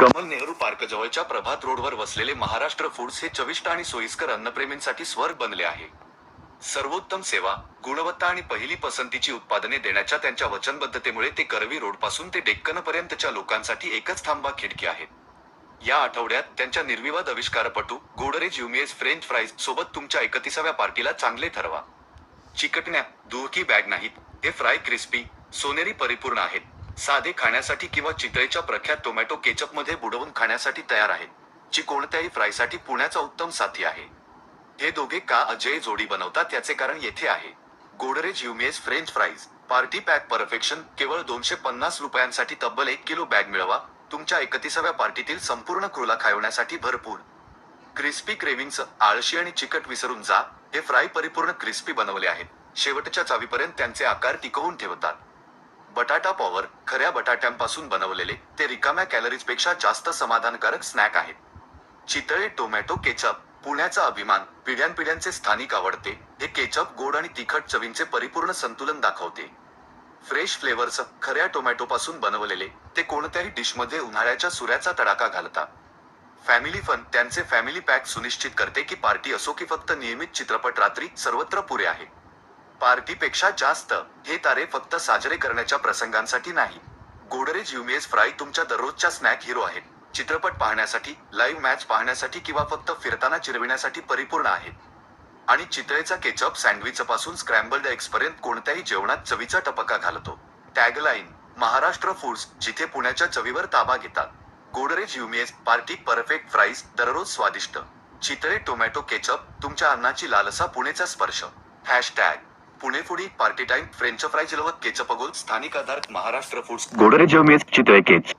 Kamal Nehru park जवळच्या प्रभात रोडवर वसलेले महाराष्ट्र फूड्स हे चविष्ट आणि सोयीस्कर अन्नप्रेमींसाठी स्वर्ग बनले आहे. सर्वोत्तम सेवा गुणवत्ता आणि पहिली पसंतीची उत्पादने देण्याच्या त्यांच्या वचनबद्धतेमुळे ते करवी रोडपासून ते डेक्कन पर्यंतच्या लोकांसाठी एकच थांबा खिडकी आहेत या आठवड्यात त्यांच्या निर्विवाद आविष्कारपटू गोडरेज युमिएस फ्रेंच फ्राईज सोबत तुमच्या एकतीसाव्या पार्टीला चांगले ठरवा. चिकटण्या दुहकी बॅग नाहीत हे फ्राय क्रिस्पी सोनेरी परिपूर्ण आहेत. साधे खाण्यासाठी किंवा चितळेच्या प्रख्यात टोमॅटो केचपमध्ये बुडवून खाण्यासाठी तयार आहेत जी कोणत्याही फ्रायसाठी पुण्याचा उत्तम साथी आहे. हे दोघे का अजय जोडी बनवतात याचे कारण येथे आहे. Godrej Yummiez french fries party pack perfection केवळ दोनशे पन्नास रुपयांसाठी तब्बल एक किलो बॅग मिळवा तुमच्या एकतीसाव्या पार्टीतील संपूर्ण क्रूला खावण्यासाठी भरपूर. क्रिस्पी क्रेविंग्स आळशी आणि चिकट विसरून जा हे फ्राय परिपूर्ण क्रिस्पी बनवले आहेत. शेवटच्या चावीपर्यंत त्यांचे आकार टिकवून ठेवतात. बटाटा पॉवर खऱ्या बटाट्यांपासून बनवलेले ते रिकाम्या कॅलरीजपेक्षा जास्त समाधानकारक स्नॅक आहेत. चितळे टोमॅटो केचप पुण्याचा अभिमान पिढ्यानपिढ्यांचे स्थानिक आवडते. हे केचप गोड आणि तिखट चवींचे परिपूर्ण संतुलन दाखवते. फ्रेश फ्लेवर्स खऱ्या टोमॅटो पासून बनवलेले ते कोणत्याही डिशमध्ये उन्हाळ्याच्या सुऱ्याचा तडाखा घालतात फॅमिली फन त्यांचे फॅमिली पॅक सुनिश्चित करते की पार्टी असो की फक्त नियमित चित्रपट रात्री सर्वत्र पुरे आहे. पार्टीपेक्षा जास्त. हे तारे फक्त साजरे करण्याच्या प्रसंगांसाठी नाही. गोडरेज युमेज फ्राय तुमच्या दररोजच्या स्नॅक हिरो आहेत. चित्रपट पाहण्यासाठी लाईव्ह मॅच पाहण्यासाठी किंवा फक्त फिरताना चिरविण्यासाठी परिपूर्ण आहेत. आणि चितळेचा केचप सँडविच पासून स्क्रॅम्बल्ड एग्स पर्यंत कोणत्याही जेवणात चवीचा टपका घालतो. टॅगलाईन महाराष्ट्र फूड्स जिथे पुण्याच्या चवीवर ताबा घेतात. Godrej Yummiez party perfect fries दररोज स्वादिष्ट. चितळे टोमॅटो केचप तुमच्या अन्नाची लालसा पुणेचा स्पर्श. Hashtag. Pune foodie party time French fries लवत केचपगोल स्थानिक आधार महाराष्ट्र फूड्स. गोडरेज युमिएस चितळे केच